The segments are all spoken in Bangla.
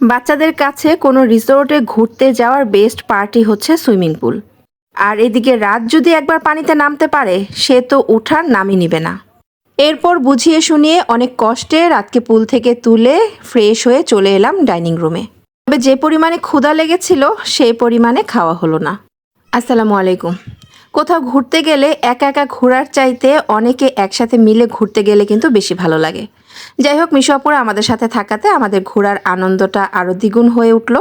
বাচ্চাদের কাছে কোনো রিসোর্টে ঘুরতে যাওয়ার বেস্ট পার্টি হচ্ছে সুইমিং পুল। আর এদিকে রাত যদি একবার পানিতে নামতে পারে, সে তো উঠার নামই নিবে না। এরপর বুঝিয়ে শুনিয়ে অনেক কষ্টে রাতকে পুল থেকে তুলে ফ্রেশ হয়ে চলে এলাম ডাইনিং রুমে। তবে যে পরিমাণে ক্ষুধা লেগেছিল সেই পরিমাণে খাওয়া হলো না। আসসালামু আলাইকুম। কোথাও ঘুরতে গেলে একা একা ঘোরার চাইতে অনেকে একসাথে মিলে ঘুরতে গেলে কিন্তু বেশি ভালো লাগে। যাই হোক মিশাপুরে আমাদের সাথে থাকাতে আমাদের ঘোরার আনন্দটা আরও দ্বিগুণ হয়ে উঠল।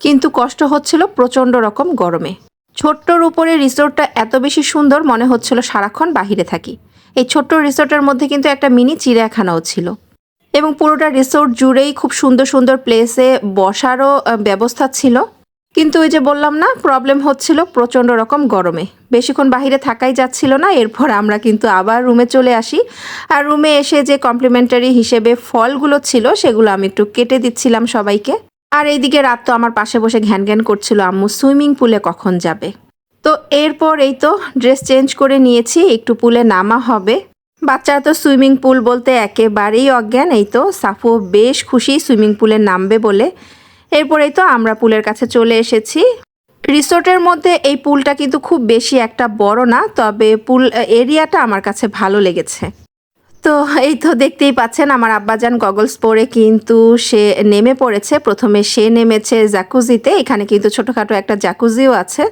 কিন্তু কষ্ট হচ্ছিল প্রচণ্ড রকম গরমে। ছোট্টর উপরে রিসোর্টটা এত বেশি সুন্দর মনে হচ্ছিল সারাক্ষণ বাহিরে থাকি। এই ছোট্ট রিসোর্টের মধ্যে কিন্তু একটা মিনি চিড়িয়াখানাও ছিল। এবং পুরোটা রিসোর্ট জুড়েই খুব সুন্দর সুন্দর প্লেসে বসারও ব্যবস্থা ছিল। কিন্তু ওই যে বললাম না প্রবলেম হচ্ছিল প্রচণ্ড রকম গরমে। বেশিক্ষণ বাইরে থাকাই যাচ্ছিল না, এরপর আমরা কিন্তু আবার রুমে চলে আসি। আর রুমে এসে যে কমপ্লিমেন্টারি হিসেবে ফলগুলো ছিল, সেগুলো আমি একটু কেটে দিচ্ছিলাম সবাইকে। আর এইদিকে রাত তো আমার পাশে বসে ঘ্যান ঘ্যান করছিল আম্মু সুইমিং পুলে কখন যাবে? তো এরপর এই তো ড্রেস চেঞ্জ করে নিয়েছি, একটু পুলে নামা হবে। বাচ্চারা তো সুইমিং পুল বলতে একেবারেই অজ্ঞান, এই তো সাফু বেশ খুশি সুইমিং পুলে নামবে বলে। এরপরেই তো আমরা পুলের কাছে চলে এসেছি। রিসোর্টের মধ্যে এই পুলটা কিন্তু খুব বেশি একটা বড় না, তবে পুল এরিয়াটা আমার কাছে ভালো লেগেছে। তো এই তো দেখতেই পাচ্ছেন আমার আব্বাজান গগলস পরে কিন্তু সে নেমে পড়েছে। প্রথমে সে নেমেছে জাকুজিতে, এখানে কিন্তু ছোটোখাটো একটা জাকুজিও আছে।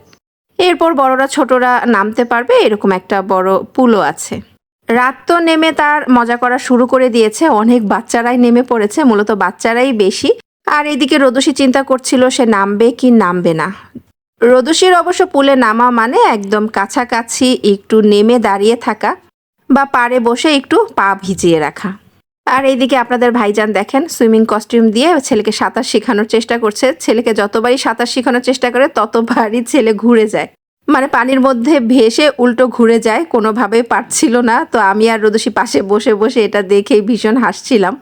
এরপর বড়রা ছোটরা নামতে পারবে, এরকম একটা বড় পুলও আছে। রাত তো নেমে তার মজা করা শুরু করে দিয়েছে, অনেক বাচ্চারাই নেমে পড়েছে, মূলত বাচ্চারাই বেশি। আর এদিকে রোদসী চিন্তা করছিল সে নামবে কি নামবে না। রোদসীর অবশ্য পুলে নামা মানে একদম কাছাকাছি একটু নেমে দাঁড়িয়ে থাকা বা পাড়ে বসে একটু পা ভিজিয়ে রাখা। আর এইদিকে আপনাদের ভাইজান দেখেন, সুইমিং কস্টিউম দিয়ে ছেলেকে সাঁতার শেখানোর চেষ্টা করছে। ছেলেকে যতবারই সাঁতার শেখানোর চেষ্টা করে, ততবারই ছেলে ঘুরে যায়। মানে পানির মধ্যে ভেসে উল্টো ঘুরে যায়, কোনোভাবেই পারছিল না। তো আমি আর রোদসী পাশে বসে বসে এটা দেখেই ভীষণ হাসছিলাম।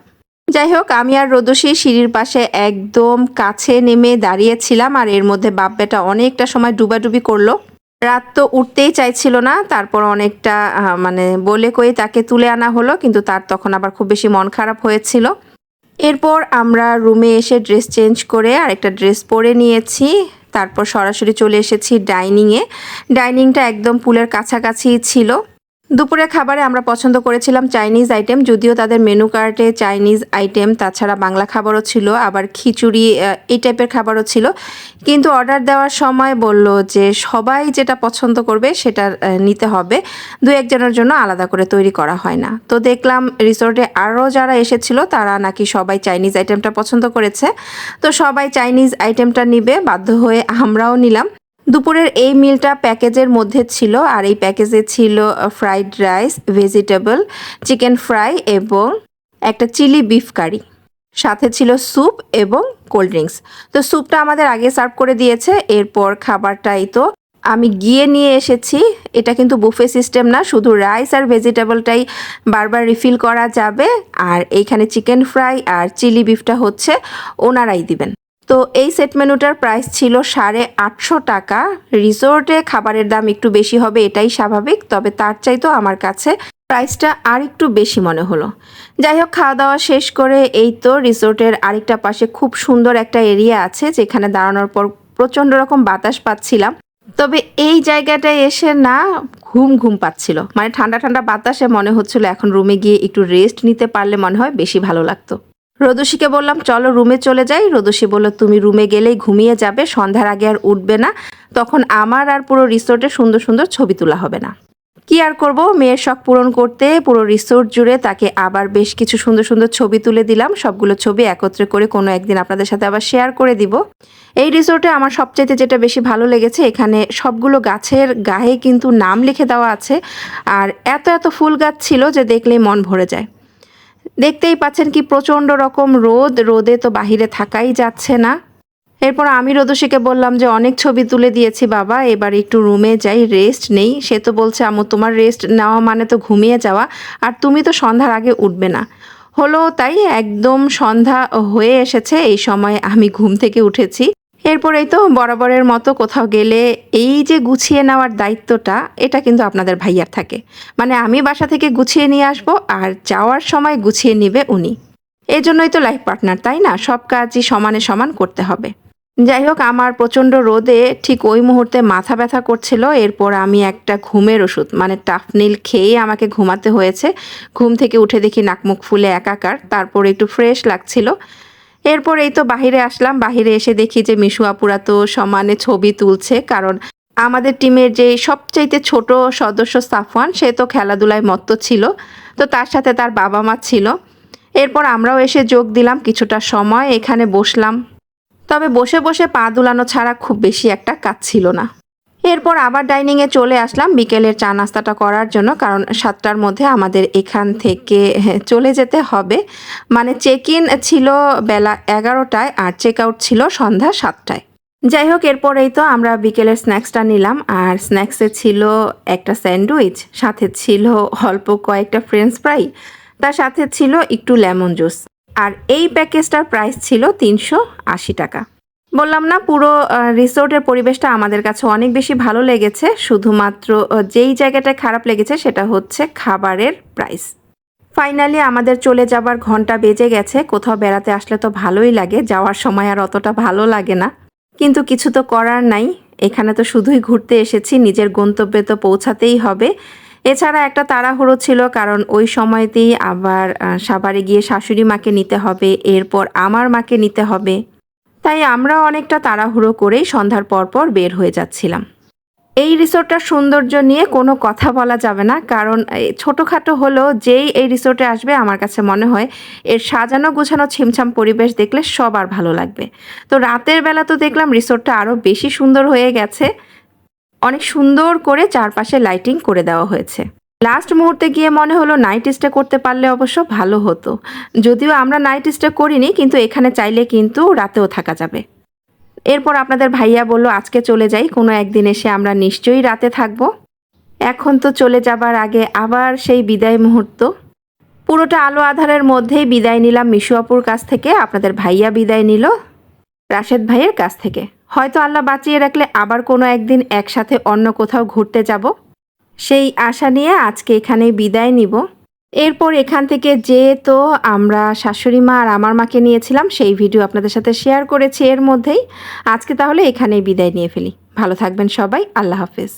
যাই হোক আমি আর রোদসী সিঁড়ির পাশে একদম কাছে নেমে দাঁড়িয়েছিলাম আর এর মধ্যে বাপ বেটা অনেকটা সময় ডুবাডুবি করল। রাত তো উঠতেই চাইছিল না, তারপর অনেকটা মানে বলে কয়ে তাকে তুলে আনা হলো, কিন্তু তার তখন আবার খুব বেশি মন খারাপ হয়েছিল। এরপর আমরা রুমে এসে ড্রেস চেঞ্জ করে আর একটা ড্রেস পরে নিয়েছি, তারপর সরাসরি চলে এসেছি ডাইনিংয়ে। ডাইনিংটা একদম পুলের কাছাকাছি ছিল। দুপুরে খাবারে আমরা পছন্দ করেছিলাম চাইনিজ আইটেম, যদিও তাদের মেনু কার্টে চাইনিজ আইটেম, তাছাড়া বাংলা খাবারও ছিল, আবার খিচুড়ি এই টাইপের খাবারও ছিল। কিন্তু অর্ডার দেওয়ার সময় বলল যে সবাই যেটা পছন্দ করবে সেটা নিতে হবে। দু একজনের জন্য আলাদা করে তৈরি করা হয় না। তো দেখলাম রিসোর্টে আরও যারা এসেছিল, তারা নাকি সবাই চাইনিজ আইটেমটা পছন্দ করেছে। তো সবাই চাইনিজ আইটেমটা নিবে, বাধ্য হয়ে আমরাও নিলাম। দুপুরের এই মিলটা প্যাকেজের মধ্যে ছিল আর এই প্যাকেজে ছিল fried rice vegetable chicken fry এবং একটা চিলি বিফ কারি সাথে ছিল স্যুপ এবং কোল্ড ড্রিঙ্কস তো স্যুপটা আমাদের আগে সার্ভ করে দিয়েছে, এরপর খাবারটাই তো আমি গিয়ে নিয়ে এসেছি। এটা কিন্তু বুফে সিস্টেম না, শুধু রাইস আর ভেজিটেবলটাই বারবার রিফিল করা যাবে। আর এইখানে চিকেন ফ্রাই আর চিলি বিফটা হচ্ছে, ওনারাই দিবেন। তো এই সেট মেনুটার প্রাইস ছিল সাড়ে আটশো টাকা। রিসোর্টে খাবারের দাম একটু বেশি হবে, এটাই স্বাভাবিক। তবে তার চাইতেও আমার কাছে প্রাইসটা আর একটু বেশি মনে হলো। যাই হোক খাওয়া দাওয়া শেষ করে এই তো রিসোর্টের আরেকটা পাশে খুব সুন্দর একটা এরিয়া আছে, যেখানে দাঁড়ানোর পর প্রচণ্ড রকম বাতাস পাচ্ছিলাম। তবে এই জায়গাটায় এসে না ঘুম ঘুম পাচ্ছিল। মানে ঠান্ডা ঠান্ডা বাতাসে মনে হচ্ছিল এখন রুমে গিয়ে একটু রেস্ট নিতে পারলে মনে হয় বেশি ভালো লাগতো। রোদসীকে বললাম, চলো রুমে চলে যাই। রোদসী বলল, তুমি রুমে গেলেই ঘুমিয়ে যাবে, সন্ধ্যার আগে আর উঠবে না। তখন আমার আর পুরো রিসোর্টে সুন্দর সুন্দর ছবি তোলা হবে না। কি আর করব? মেয়ের শখ পূরণ করতে, পুরো রিসোর্ট জুড়ে তাকে আবার বেশ কিছু সুন্দর সুন্দর ছবি তুলে দিলাম। সবগুলো ছবি একত্রে করে কোনো একদিন আপনাদের সাথে আবার শেয়ার করে দিব। এই রিসোর্টে আমার সবচাইতে যেটা বেশি ভালো লেগেছে, এখানে সবগুলো গাছের গায়ে কিন্তু নাম লিখে দেওয়া আছে। আর এত এত ফুল গাছ ছিল যে দেখলেই মন ভরে যায়। দেখতেই পাচ্ছেন কি প্রচণ্ড রকম রোদ, রোদে তো বাহিরে থাকাই যাচ্ছে না। এরপর আমি রোদসীকে বললাম যে, অনেক ছবি তুলে দিয়েছি বাবা, এবার একটু রুমে যাই, রেস্ট নেই। সে তো বলছে আমু তোমার রেস্ট নেওয়া মানে তো ঘুমিয়ে যাওয়া, আর তুমি তো সন্ধ্যার আগে উঠবে না। হলো তাই, একদম সন্ধ্যা হয়ে এসেছে, এই সময় আমি ঘুম থেকে উঠেছি। এরপরেই তো বরাবরের মতো কোথাও গেলে এই যে গুছিয়ে নেওয়ার দায়িত্বটা, এটা কিন্তু আপনাদের ভাইয়ার থাকে। মানে আমি বাসা থেকে গুছিয়ে নিয়ে আসব আর যাওয়ার সময় গুছিয়ে নিবে উনি। এই জন্যই তো লাইফ পার্টনার তাই না? সব কাজই সমানে সমান করতে হবে। যাই হোক, আমার প্রচণ্ড রোদে ঠিক ওই মুহূর্তে মাথা ব্যথা করছিল। এরপর আমি একটা ঘুমের ওষুধ মানে টাফনিল খেয়ে আমাকে ঘুমাতে হয়েছে। ঘুম থেকে উঠে দেখি নাকমুখ ফুলে একাকার, তারপর একটু ফ্রেশ লাগছিল। এরপর এই তো বাহিরে আসলাম। বাহিরে এসে দেখি যে মিশু আপুরা তো সমানে ছবি তুলছে, কারণ আমাদের টিমের যে সবচাইতে ছোট সদস্য সাফওয়ান, সে তো খেলাধুলায় মত্ত ছিল। তো তার সাথে তার বাবা মা ছিল। এরপর আমরাও এসে যোগ দিলাম কিছুটা সময়, এখানে বসলাম। তবে বসে বসে পা দুলানো ছাড়া খুব বেশি একটা কাজ ছিল না। এরপর আবার ডাইনিংয়ে চলে আসলাম বিকেলের চা নাস্তাটা করার জন্য, কারণ সাতটার মধ্যে আমাদের এখান থেকে চলে যেতে হবে। মানে চেক ইন ছিল বেলা এগারোটায় আর চেক আউট ছিল সন্ধ্যা সাতটায়। যাই হোক, এরপরেই তো আমরা বিকেলের স্ন্যাক্সটা নিলাম, আর স্ন্যাক্সে ছিল একটা স্যান্ডউইচ, সাথে ছিল অল্প কয়েকটা ফ্রেঞ্চ ফ্রাই তার সাথে ছিল একটু লেমন জুস। আর এই প্যাকেজটার প্রাইস ছিল তিনশো আশি টাকা। বললাম না, পুরো রিসোর্টের পরিবেশটা আমাদের কাছে অনেক বেশি ভালো লেগেছে। শুধুমাত্র যেই জায়গাটায় খারাপ লেগেছে সেটা হচ্ছে খাবারের প্রাইস ফাইনালি আমাদের চলে যাবার ঘণ্টা বেজে গেছে। কোথাও বেড়াতে আসলে তো ভালোই লাগে, যাওয়ার সময় আর অতটা ভালো লাগে না। কিন্তু কিছু তো করার নাই। এখানে তো শুধুই ঘুরতে এসেছি, নিজের গন্তব্যে তো পৌঁছাতেই হবে। এছাড়া একটা তাড়াহুড়ো ছিল, কারণ ওই সময়তেই আবার সাভারে গিয়ে শাশুড়ি মাকে নিতে হবে, এরপর আমার মাকে নিতে হবে। তাই আমরা অনেকটা তাড়াহুড়ো করেই সন্ধ্যার পরপর বের হয়ে যাচ্ছিলাম। এই রিসোর্টটার সৌন্দর্য নিয়ে কোনো কথা বলা যাবে না, কারণ ছোটোখাটো হলেও যেই এই রিসোর্টে আসবে আমার কাছে মনে হয় এর সাজানো গোছানো ছিমছাম পরিবেশ দেখলে সবার ভালো লাগবে। তো রাতের বেলা তো দেখলাম রিসোর্টটা আরও বেশি সুন্দর হয়ে গেছে। অনেক সুন্দর করে চারপাশে লাইটিং করে দেওয়া হয়েছে। লাস্ট মুহূর্তে গিয়ে মনে হলো নাইট স্টে করতে পারলে অবশ্য ভালো হতো। যদিও আমরা নাইট স্টে করিনি, কিন্তু এখানে চাইলে কিন্তু রাতেও থাকা যাবে। এরপর আপনাদের ভাইয়া বলল, আজকে চলে যাই, কোনো একদিন এসে আমরা নিশ্চয়ই রাতে থাকব। এখন তো চলে যাবার আগে আবার সেই বিদায় মুহূর্ত। পুরোটা আলো আধারের মধ্যেই বিদায় নিলাম মিশু আপুর কাছ থেকে, আপনাদের ভাইয়া বিদায় নিল রাশেদ ভাইয়ের কাছ থেকে। হয়তো আল্লাহ বাঁচিয়ে রাখলে আবার কোনো একদিন একসাথে অন্য কোথাও ঘুরতে যাব। সেই আশা নিয়ে আজকে এখানে বিদায় নিব। এরপর এখান থেকে যে তো আমরা শাশুড়ি মা আর আমার মাকে নিয়েছিলাম, সেই ভিডিও আপনাদের সাথে শেয়ার করেছি এর মধ্যেই। আজকে তাহলে এখানেই বিদায় নিয়ে ফেলি। ভালো থাকবেন সবাই, আল্লাহ হাফেজ।